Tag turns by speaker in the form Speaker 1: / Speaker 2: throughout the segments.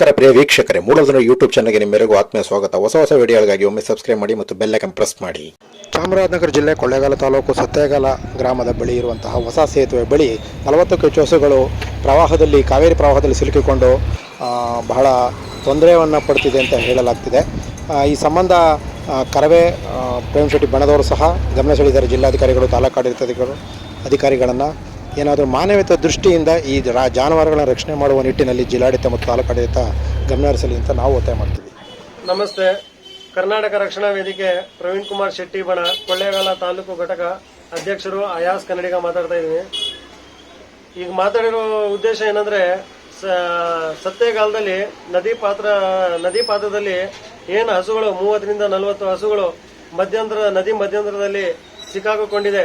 Speaker 1: ನಮಸ್ಕಾರ ಪ್ರಿಯ ವೀಕ್ಷಕರೇ ಮೂಲದನ ಯೂಟ್ಯೂಬ್ ಚಾನಲ್ಗೆ ನಿಮ್ಮೆಲ್ಲರಿಗೂ ಆತ್ಮೀಯ ಸ್ವಾಗತ. ಹೊಸ ಹೊಸ ವಿಡಿಯೋಗಳಿಗಾಗಿ ಒಮ್ಮೆ ಸಬ್ಸ್ಕ್ರೈಬ್ ಮಾಡಿ ಮತ್ತು ಬೆಲ್ಲೈಕನ್ ಪ್ರೆಸ್ ಮಾಡಿ. ಚಾಮರಾಜನಗರ ಜಿಲ್ಲೆ ಕೊಳ್ಳೇಗಾಲ ತಾಲೂಕು ಸತ್ಯಗಾಲ ಗ್ರಾಮದ ಬಳಿ ಇರುವಂತಹ ಹೊಸ ಸೇತುವೆ ಬಳಿ ನಲವತ್ತಕ್ಕೂ ಹೆಚ್ಚು ಹಸುಗಳು ಪ್ರವಾಹದಲ್ಲಿ, ಕಾವೇರಿ ಪ್ರವಾಹದಲ್ಲಿ ಸಿಲುಕಿಕೊಂಡು ಬಹಳ ತೊಂದರೆಯನ್ನು ಪಡ್ತಿದೆ ಅಂತ ಹೇಳಲಾಗ್ತಿದೆ. ಈ ಸಂಬಂಧ ಕರವೇ ಪ್ರೇಮ್ ಶೆಟ್ಟಿ ಬಣದವರು ಸಹ ಗಮನ ಸೆಳೆದಿದ್ದಾರೆ. ಜಿಲ್ಲಾಧಿಕಾರಿಗಳು, ತಾಲೂಕು ಅಧಿಕಾರಿಗಳನ್ನು ಏನಾದರೂ ಮಾನವೀಯತೆ ದೃಷ್ಟಿಯಿಂದ ಈ ರಾ, ಜಾನುವಾರುಗಳನ್ನ ರಕ್ಷಣೆ ಮಾಡುವ ನಿಟ್ಟಿನಲ್ಲಿ ಜಿಲ್ಲಾಡಳಿತ ಮತ್ತು ತಾಲೂಕು ಆಡಳಿತ ಗಮನ ಹರಿಸಲಿ ಅಂತ ನಾವು ಒತ್ತಾಯ ಮಾಡ್ತೀವಿ.
Speaker 2: ನಮಸ್ತೆ. ಕರ್ನಾಟಕ ರಕ್ಷಣಾ ವೇದಿಕೆ ಪ್ರವೀಣ್ ಕುಮಾರ್ ಶೆಟ್ಟಿ ಬಣ ಕೊಳ್ಳೇಗಾಲ ತಾಲೂಕು ಘಟಕ ಅಧ್ಯಕ್ಷರು ಅಯಾಸ್ ಕನ್ನಡಿಗ ಮಾತಾಡ್ತಾ ಇದ್ದೀನಿ ಈಗ ಮಾತಾಡಿರೋ ಉದ್ದೇಶ ಏನಂದ್ರೆ ಸತ್ಯಗಾಲದಲ್ಲಿ ನದಿ ಪಾತ್ರ, ನದಿ ಪಾತ್ರದಲ್ಲಿ ಏನು ಹಸುಗಳು, ಮೂವತ್ತರಿಂದ ನಲವತ್ತು ಹಸುಗಳು ಮಧ್ಯಂತರ, ನದಿ ಮಧ್ಯಂತರದಲ್ಲಿ ಸಿಕ್ಕಾಕಿಕೊಂಡಿದೆ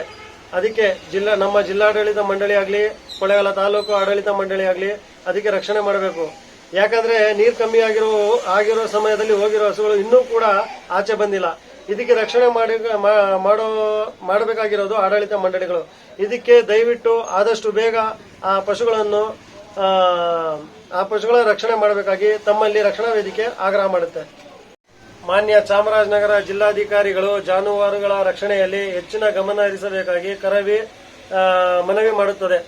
Speaker 2: ಅದಕ್ಕೆ ಜಿಲ್ಲಾ ನಮ್ಮ ಜಿಲ್ಲಾಡಳಿತ ಮಂಡಳಿ ಆಗಲಿ ಕೊಳ್ಳೇಗಾಲ ತಾಲೂಕು ಆಡಳಿತ ಮಂಡಳಿ ಆಗಲಿ ಅದಕ್ಕೆ ರಕ್ಷಣೆ ಮಾಡಬೇಕು. ಯಾಕಂದ್ರೆ ನೀರು ಕಮ್ಮಿ ಆಗಿರೋ ಆಗಿರೋ ಸಮಯದಲ್ಲಿ ಹೋಗಿರೋ ಹಸುಗಳು ಇನ್ನೂ ಕೂಡ ಆಚೆ ಬಂದಿಲ್ಲ. ಇದಕ್ಕೆ ರಕ್ಷಣೆ ಮಾಡಿ ಮಾಡೋ ಮಾಡಬೇಕಾಗಿರೋದು ಆಡಳಿತ ಮಂಡಳಿಗಳು. ಇದಕ್ಕೆ ದಯವಿಟ್ಟು ಆದಷ್ಟು ಬೇಗ ಆ ಪಶುಗಳನ್ನು ಆ, ಪಶುಗಳ ರಕ್ಷಣೆ ಮಾಡಬೇಕಾಗಿ ತಮ್ಮಲ್ಲಿ ರಕ್ಷಣಾ ವೇದಿಕೆ ಆಗ್ರಹ ಮಾಡುತ್ತೆ. ಮಾನ್ಯ ಚಾಮರಾಜನಗರ ಜಿಲ್ಲಾಧಿಕಾರಿಗಳು ಜಾನುವಾರುಗಳ ರಕ್ಷಣೆಯಲ್ಲಿ ಹೆಚ್ಚಿನ ಗಮನ ಹರಿಸಬೇಕಾಗಿ ಕರವಿ ಮನವಿ ಮಾಡುತ್ತದೆ.